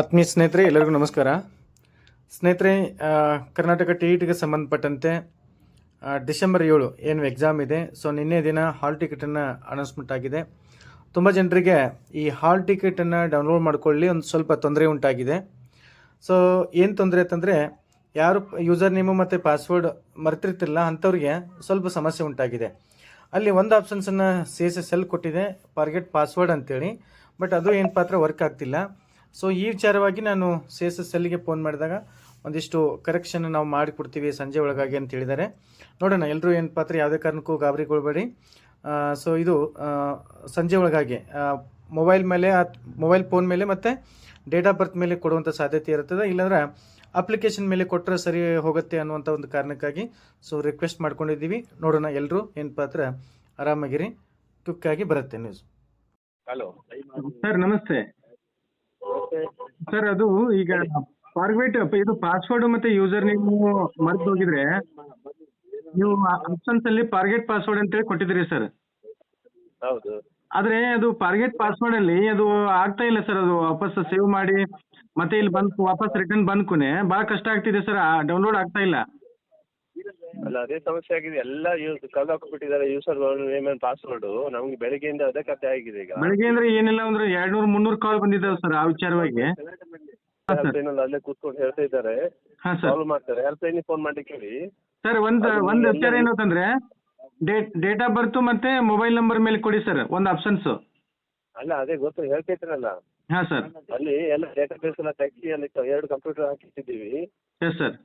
ಆತ್ಮೀಯ ಸ್ನೇಹಿತರೆ, ಎಲ್ಲರಿಗೂ ನಮಸ್ಕಾರ. ಸ್ನೇಹಿತರೆ ಕರ್ನಾಟಕ ಟಿ ಇ ಟಿಗೆ ಸಂಬಂಧಪಟ್ಟಂತೆ ಡಿಸೆಂಬರ್ ಏಳು ಏನು ಎಕ್ಸಾಮ್ ಇದೆ ಸೊ ನಿನ್ನೆ ದಿನ ಹಾಲ್ ಟಿಕೆಟನ್ನು ಅನೌನ್ಸ್ಮೆಂಟ್ ಆಗಿದೆ. ತುಂಬ ಜನರಿಗೆ ಈ ಹಾಲ್ ಟಿಕೆಟನ್ನು ಡೌನ್ಲೋಡ್ ಮಾಡ್ಕೊಳ್ಳಿ, ಒಂದು ಸ್ವಲ್ಪ ತೊಂದರೆ ಉಂಟಾಗಿದೆ. ಸೊ ಏನು ತೊಂದರೆ ಅಂತಂದರೆ, ಯಾರು ಯೂಸರ್ ನೇಮು ಮತ್ತು ಪಾಸ್ವರ್ಡ್ ಮರೆತಿರ್ತಿಲ್ಲ, ಅಂಥವ್ರಿಗೆ ಸ್ವಲ್ಪ ಸಮಸ್ಯೆ ಉಂಟಾಗಿದೆ. ಅಲ್ಲಿ ಒಂದು ಆಪ್ಷನ್ಸನ್ನು ಸಿ ಸೆಲ್ ಕೊಟ್ಟಿದೆ ಫಾರ್ಗೆಟ್ ಪಾಸ್ವರ್ಡ್ ಅಂತೇಳಿ ಬಟ್ ಅದು ಏನು ಪಾತ್ರ ವರ್ಕ್ ಆಗ್ತಿಲ್ಲ. ಸೊ ಈ ವಿಚಾರವಾಗಿ ನಾನು ಸಿ ಎಸ್ ಎಸ್ ಎಲ್ಗೆ ಫೋನ್ ಮಾಡಿದಾಗ ಒಂದಿಷ್ಟು ಕರೆಕ್ಷನ್ ನಾವು ಮಾಡಿಕೊಡ್ತೀವಿ ಸಂಜೆ ಒಳಗಾಗಿ ಅಂತ ಹೇಳಿದ್ದಾರೆ. ನೋಡೋಣ ಎಲ್ಲರೂ ಏನು ಪಾತ್ರ ಯಾವುದೇ ಕಾರಣಕ್ಕೂ ಗಾಬರಿಗೊಳ್ಬೇಡಿ ಸೊ ಇದು ಸಂಜೆ ಒಳಗಾಗಿ ಮೊಬೈಲ್ ಮೇಲೆ ಮೊಬೈಲ್ ಫೋನ್ ಮೇಲೆ ಮತ್ತು ಡೇಟ್ ಆಫ್ ಬರ್ತ್ ಮೇಲೆ ಕೊಡುವಂಥ ಸಾಧ್ಯತೆ ಇರುತ್ತದೆ. ಇಲ್ಲಾಂದ್ರೆ ಅಪ್ಲಿಕೇಶನ್ ಮೇಲೆ ಕೊಟ್ಟರೆ ಸರಿ ಹೋಗುತ್ತೆ ಅನ್ನುವಂಥ ಒಂದು ಕಾರಣಕ್ಕಾಗಿ ಸೊ ರಿಕ್ವೆಸ್ಟ್ ಮಾಡ್ಕೊಂಡಿದ್ದೀವಿ. ನೋಡೋಣ ಎಲ್ಲರೂ ಏನು ಪಾತ್ರ ಆರಾಮಾಗಿರಿ. ಕ್ವಿಕ್ಕಾಗಿ ಬರುತ್ತೆ ನ್ಯೂಸ್ ಹಲೋ ಸರ್ ನಮಸ್ತೆ. ಸರ್ ಅದು ಈಗ ಫಾರ್ವೇಟ್ ಇದು ಪಾಸ್ವರ್ಡ್ ಮತ್ತೆ ಯೂಸರ್ ನೇಮ್ ಮರೆತು ಹೋಗಿದ್ರೆ ನೀವು ಆಪ್ಷನ್ಸ್ ಅಲ್ಲಿ ಫಾರ್ಗೆಟ್ ಪಾಸ್ವರ್ಡ್ ಅಂತೇಳಿ ಕೊಟ್ಟಿದ್ರಿ ಸರ್ ಹೌದು. ಆದ್ರೆ ಅದು ಫಾರ್ಗೆಟ್ ಪಾಸ್ವರ್ಡ್ ಅಲ್ಲಿ ಅದು ಆಗ್ತಾ ಇಲ್ಲ ಸರ್ ಅದು ವಾಪಸ್ ಸೇವ್ ಮಾಡಿ ಮತ್ತೆ ಇಲ್ಲಿ ಬಂದು ವಾಪಸ್ ರಿಟರ್ನ್ ಬಂದ್ಕುನೆ ಬಹಳ ಕಷ್ಟ ಆಗ್ತಿದೆ ಸರ್ ಡೌನ್ಲೋಡ್ ಆಗ್ತಾ ಇಲ್ಲ. ಅಲ್ಲ ಅದೇ ಸಮಸ್ಯೆ ಆಗಿದೆ. ಎಲ್ಲ ಯೂಸ್ ಕಳ್ದು ಹಾಕ್ಬಿಟ್ಟಿದ್ದಾರೆ ಯೂಸರ್ ನೇಮ್ ಅಂಡ್ ಪಾಸ್ವರ್ಡ್ ನಮ್ಗೆ ಬೆಳಗ್ಗೆಯಿಂದ ಅದೇ ಕತೆ ಆಗಿದೆ ಈಗ. ಬೆಳಿಗ್ಗೆ ಅಂದ್ರೆ ಏನಿಲ್ಲ ಅಂದ್ರೆ ಎರಡ್ ನೂರ್ ಮುನ್ನೂರು ಕಾಲ್ ಬಂದಿದ್ದಾವೆ ಸರ್ ಆ ವಿಚಾರವಾಗಿ. ಹೆಲ್ಪ್ ಲೈನ್ ಅಲ್ಲೇ ಕೂತ್ಕೊಂಡು ಹೇಳ್ತಾ ಇದ್ದಾರೆ. ಹಾ ಸರ್. ಸಾಲ್ವ್ ಮಾಡ್ತಾರೆ. ಹೆಲ್ಪ್ ಲೈನ್ ಫೋನ್ ಮಾಡಿ ಕೇಳಿ. ಸರ್ ಒಂದ್ ಅದು ಒಂದ್ ಎಲ್ಲ ವಿಚಾರ ಏನು ಅಂತಂದ್ರೆ ಡೇಟ್ ಡೇಟ್ ಆಫ್ ಬರ್ತ್ ಮತ್ತೆ ಮೊಬೈಲ್ ನಂಬರ್ ಮೇಲೆ ಕೊಡಿ ಸರ್ ಒಂದು ಆಪ್ಷನ್ಸ್ ಅಲ್ಲ ಅದೇ ಗೊತ್ತು. ಹೇಳ್ತಿದ್ರಲ್ಲ ಹಾ ಸರ್. ಅಲ್ಲಿ ಎಲ್ಲ ಡೇಟಾ ಬೇಸ್ ಎಲ್ಲ ತೆಗ್ಸಿ ಅಲ್ಲಿ ಕ- ಎರಡು ಕಂಪ್ಯೂಟರ್ ಹಾಕಿಟ್ಟಿದ್ದೀವಿ. Yes sir